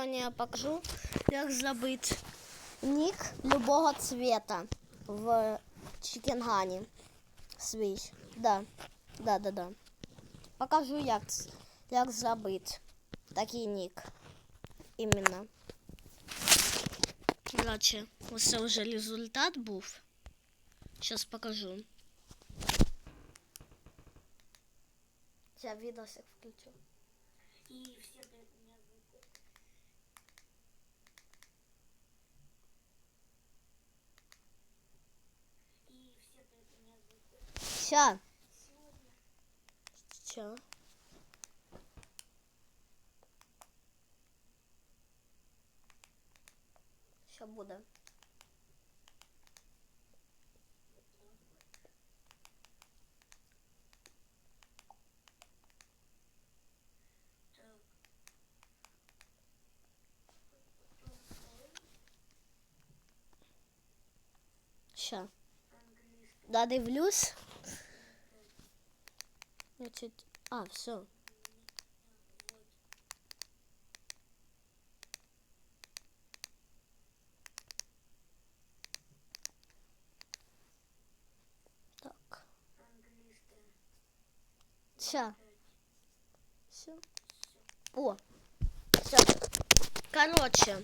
Сьогодні я покажу, як зробити нік любого цвета в Чикенгані. Свій. Да. Да, да, да. Покажу, як, ц- як зробити такий нік. Іменно. Короче, ось це вже результат був. Сейчас покажу. Я відосик включу. И все Все. Все. Все буде. Ще. Да, дивлюсь. Значить, а, все. Так. Все. Всё. О. Все. Короче.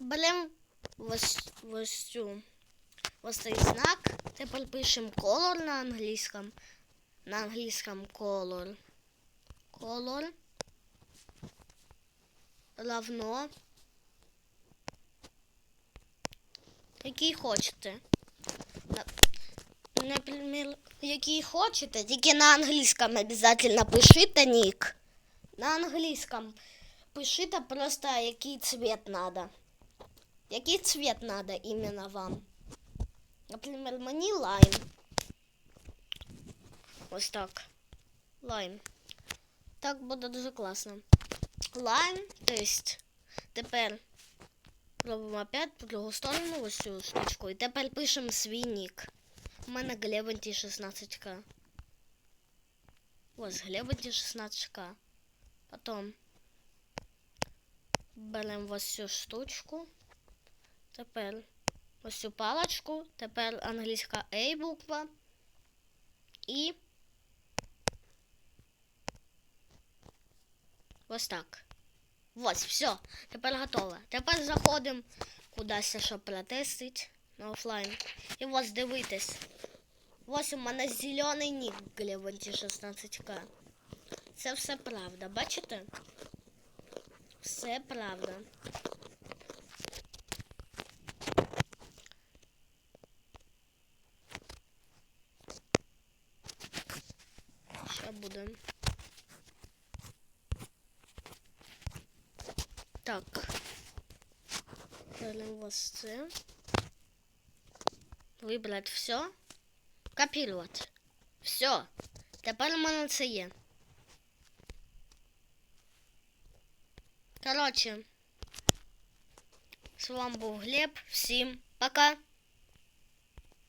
Берем ось, ось цю. Ось цей знак. Тепер пишемо color на англійському. На англійському color. Color. Равно. Який хочете. На- Наприклад, який хочете, тільки на англійському обязательно пишите нік. На англійському пишите просто, який цвет надо. Який цвет надо іменно вам. Наприклад, мені лайм. Ось так. Лайм. Так буде дуже класно. Лайм, то есть тепер робимо опять по другу сторону ось цю штучку. І тепер пишемо свій нік. У мене Глебанті 16к. Ось Глебанті 16к. Потім беремо ось цю штучку. Тепер ось цю паличку. Тепер англійська A буква. І ось так. Ось, все. Тепер готово. Тепер заходимо кудись, щоб протестити на офлайн. І ось дивитесь. Ось у мене зелений нік Глебанті 16к. Це все правда, бачите? Все правда. Що буде? Так. Беремо ось це. Вибрати все. Копірувати. Все. Тепер у мене це є. Коротше. З вами був Глеб. Всім пока.